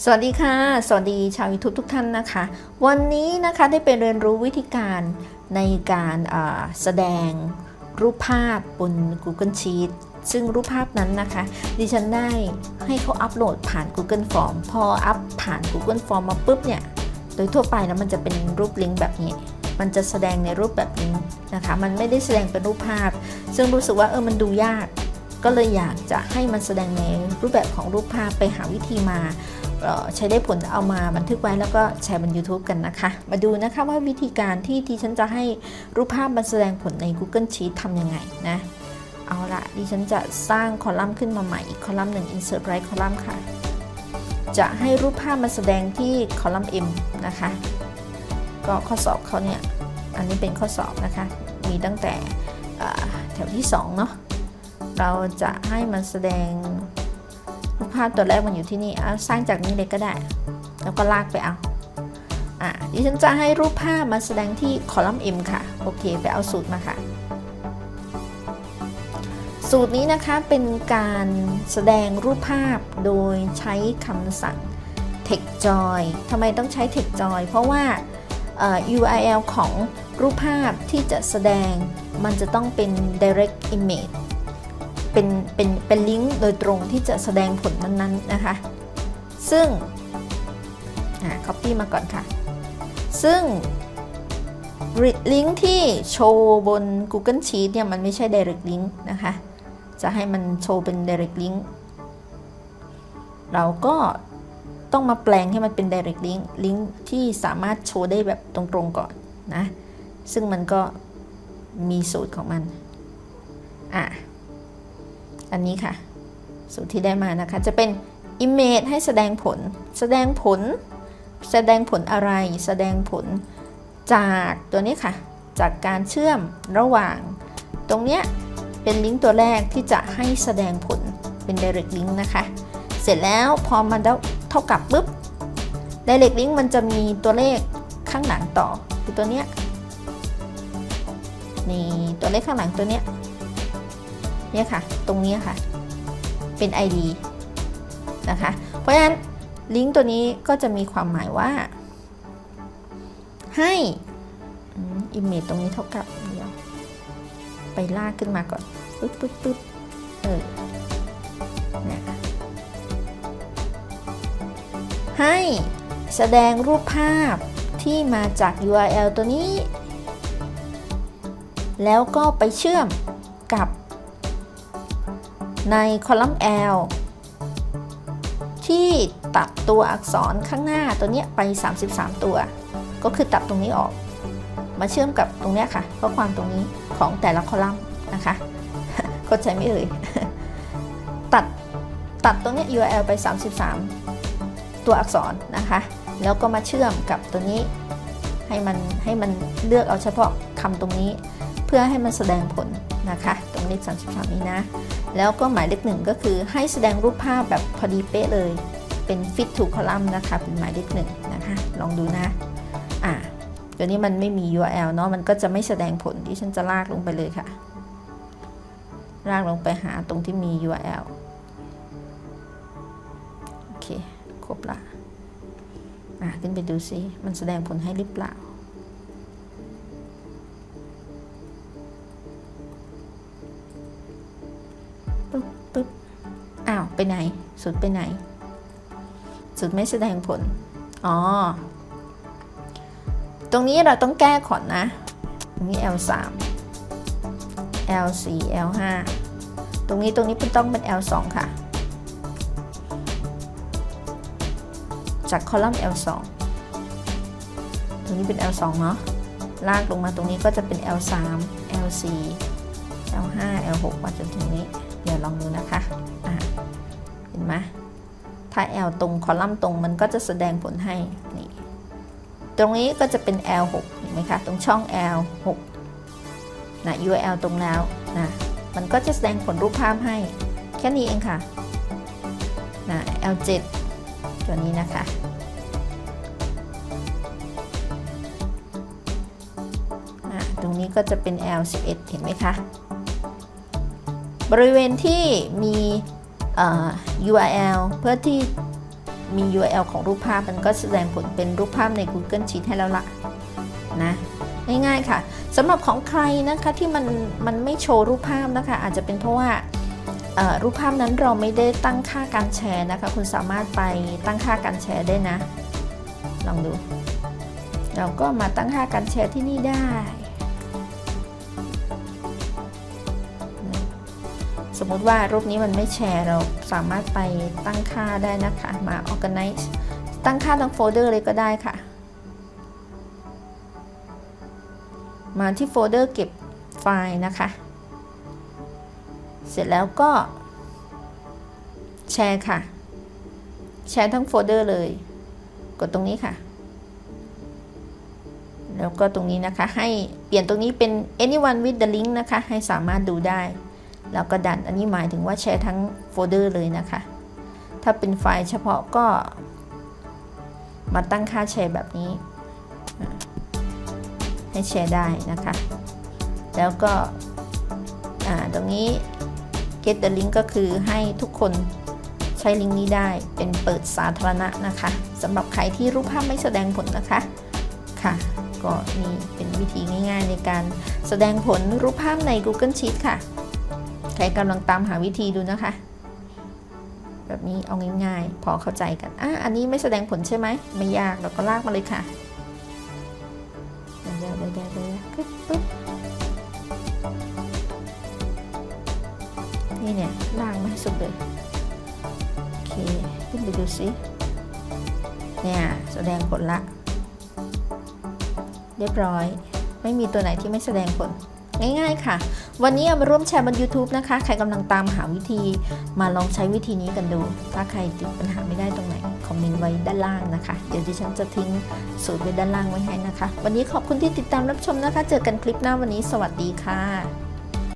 สวัสดีค่ะ สวัสดีชาว YouTube ทุกท่านนะคะ วันนี้นะคะได้ไปเรียนรู้วิธีการในการแสดงรูปภาพบน Google Sheet ซึ่งรูปภาพนั้นนะคะ ดิฉันได้ให้เขาอัปโหลดผ่าน Google Form พออัปผ่าน Google Form มาปุ๊บเนี่ย โดยทั่วไปแล้วมันจะเป็นรูปลิงก์แบบนี้ มันจะแสดงในรูปแบบลิงก์นะคะ มันไม่ได้แสดงเป็นรูปภาพ ซึ่งรู้สึกว่าเออมันดูยาก ก็เลยอยากจะให้มันแสดงในรูปแบบของรูปภาพไปหาวิธีมาใช้ได้ผลเอามาบันทึกไว้แล้วก็แชร์บน YouTube กันนะคะ มาดูนะคะว่าวิธีการที่ที่ฉันจะให้รูปภาพมันแสดงผลใน Google Sheet ทำยังไงนะ เอาละดิฉันจะสร้างคอลัมน์ขึ้นมาใหม่อีกคอลัมน์หนึ่ง Insert Right Column ค่ะ จะให้รูปภาพมาแสดงที่คอลัมน์ M นะคะ ก็ข้อสอบเขาเนี่ย อันนี้เป็นข้อสอบนะคะ มีตั้งแต่แถวที่ 2 เนาะ เราจะให้มันแสดงรูปภาพตัวแรกมันอยู่ที่นี่เอาสร้างจากนี้เลยก็ได้ แล้วก็ลากไปเอาอะดิฉันจะให้รูปภาพมาแสดงที่คอลัมน์ M ค่ะ โอเค ไปเอาสูตรมาค่ะ สูตรนี้นะคะเป็นการแสดงรูปภาพโดยใช้คำสั่ง TextJoy ทำไมต้องใช้ TextJoy เพราะว่า URL ของรูปภาพที่จะแสดงมันจะต้องเป็น direct image เป็นเป็นเป็นลิงก์โดยตรงที่จะแสดงผลนั้นๆนะคะ ซึ่งอ่า copy มาก่อนค่ะ ซึ่งลิงก์ที่โชว์บน Google Sheet เนี่ยมันไม่ใช่ direct link นะคะ จะให้มันโชว์เป็น direct link เราก็ต้องมาแปลงให้มันเป็น direct link ลิงก์ที่สามารถโชว์ได้แบบตรงๆก่อนนะ ซึ่งมันก็มีสูตรของมัน อะ อันนี้ค่ะ สูตรที่ได้มานะคะ จะเป็น image ให้แสดงผล แสดงผล แสดงผลอะไร แสดงผลจากตัวนี้ค่ะ จากการเชื่อมระหว่าง ตรงเนี้ยเป็นลิงก์ตัวแรกที่จะให้แสดงผลเป็น direct link นะคะ เสร็จแล้วพอมันเท่ากับปุ๊บ direct link มันจะมีตัวเลขข้างหลังต่อคือตัวเนี้ยนี่ตัวเลขข้างหลังตัวเนี้ย เนี่ยค่ะ ตรงนี้ค่ะ เป็น ID นะคะ เพราะฉะนั้นลิงก์ตัวนี้ก็จะมีความหมายว่า ให้อิมเมจตรงนี้เท่ากับเดี๋ยวไปลากขึ้นมาก่อนปึ๊บปึ๊บปึ๊บเออเนี่ยให้แสดงรูปภาพที่มาจาก URL ตัวนี้ แล้วก็ไปเชื่อมกับ ในคอลัมน์ L ที่ตัดตัวอักษรข้างหน้าตัวนี้ไป 33 ตัว ก็คือตัดตรงนี้ออก มาเชื่อมกับตรงนี้ค่ะข้อความตรงนี้ของแต่ละคอลัมน์นะคะเข้าใจไหมเอ่ยตัดตัดตรงนี้ URL ไป 33 ตัวอักษรนะคะ แล้วก็มาเชื่อมกับตัวนี้ให้มันให้มันเลือกเอาเฉพาะคำตรงนี้ เพื่อให้มันแสดงผลนะคะ ตรงเลข33 นี้นะ แล้วก็หมายเลขหนึ่งก็คือให้แสดงรูปภาพแบบพอดีเป๊ะเลย เป็น fit to column นะคะ เป็นหมายเลขหนึ่งนะคะ ลองดูนะ อ่าตัวนี้มันไม่มี URL เนาะ มันก็จะไม่แสดงผลที่ฉันจะลากลงไปเลยค่ะ ลากลงไปหาตรงที่มี URL โอเค ครบละ อ่าขึ้นไปดูซิ มันแสดงผลให้หรือเปล่า ไปไหน สุดไปไหน สุดไม่แสดงผล อ๋อ ตรงนี้เราต้องแก้ก่อนนะ ตรงนี้ L3 L4 L5 ตรงนี้ตรงนี้ต้องเป็น L2 ค่ะ จากคอลัมน์ L2 ตรงนี้เป็น L2 เนาะ ลากลงมาตรงนี้ก็จะเป็น L3 L4 L5 L6 มาจนถึงนี้ เดี๋ยวลองดูนะคะอะ เห็นไหมถ้า L ตรงคอลัมน์ตรงมันก็จะแสดงผลให้นี่ตรงนี้ก็จะเป็น L6 เห็นไหมคะ ตรงช่อง L6 นะ URL ตรงแล้วนะมันก็จะแสดงผลรูปภาพให้ แค่นี้เองค่ะนะ L7 ตัวนี้นะคะอะตรงนี้ก็จะเป็น L11 เห็นไหมคะ บริเวณที่มี URL เพื่อที่มี URL ของรูปภาพมันก็แสดงผลเป็นรูปภาพใน Google Sheet ให้แล้วละนะง่ายๆค่ะสำหรับของใครนะคะที่มันมันไม่โชว์รูปภาพนะคะ อาจจะเป็นเพราะว่ารูปภาพนั้นเราไม่ได้ตั้งค่าการแชร์นะคะ คุณสามารถไปตั้งค่าการแชร์ได้นะ ลองดู เราก็มาตั้งค่าการแชร์ที่นี่ได้ สมมุติว่ารูปนี้มันไม่แชร์เราสามารถไปตั้งค่าได้นะคะ มา organize ตั้งค่าทั้งโฟลเดอร์เลยก็ได้ค่ะ มาที่โฟลเดอร์เก็บไฟล์นะคะ เสร็จแล้วก็ แชร์ค่ะ แชร์ทั้งโฟลเดอร์เลย กดตรงนี้ค่ะ แล้วก็ตรงนี้นะคะ ให้เปลี่ยนตรงนี้เป็น anyone with the link นะคะ ให้สามารถดูได้ แล้วก็ดัน อันนี้หมายถึงว่าแชร์ทั้งโฟลเดอร์เลยนะคะ ถ้าเป็นไฟล์เฉพาะก็ มาตั้งค่าแชร์แบบนี้ ให้แชร์ได้นะคะ แล้วก็ตรงนี้ get the link ก็คือให้ทุกคนใช้ลิงก์นี้ได้เป็นเปิดสาธารณะนะคะสำหรับใครที่รูปภาพไม่แสดงผลนะคะค่ะก็นี่เป็นวิธีง่ายๆในการแสดงผลรูปภาพใน Google Sheet ค่ะ ใครกำลังตามหาวิธีดูนะคะ แบบนี้เอาง่ายๆ พอเข้าใจกันอะอันนี้ไม่แสดงผลใช่ไหมไม่ยากเราก็ลากมาเลยค่ะเดี๋ยวเดี๋ยวเดี๋ยวเดี๋ยวปึ๊บปึ๊บนี่เนี่ยลากมาให้สุดเลยโอเคขึ้นไปดูสิเนี่ยแสดงผลละ เรียบร้อย ไม่มีตัวไหนที่ไม่แสดงผล ง่ายๆค่ะ วันนี้เอามาร่วมแชร์บน YouTube นะคะ ใครกำลังตามหาวิธี มาลองใช้วิธีนี้กันดู ถ้าใครติดปัญหาไม่ได้ตรงไหน คอมเมนต์ไว้ด้านล่างนะคะ เดี๋ยวดิฉันจะทิ้งสูตรไว้ด้านล่างไว้ให้นะคะ วันนี้ขอบคุณที่ติดตามรับชมนะคะ เจอกันคลิปหน้าวันนี้ สวัสดีค่ะ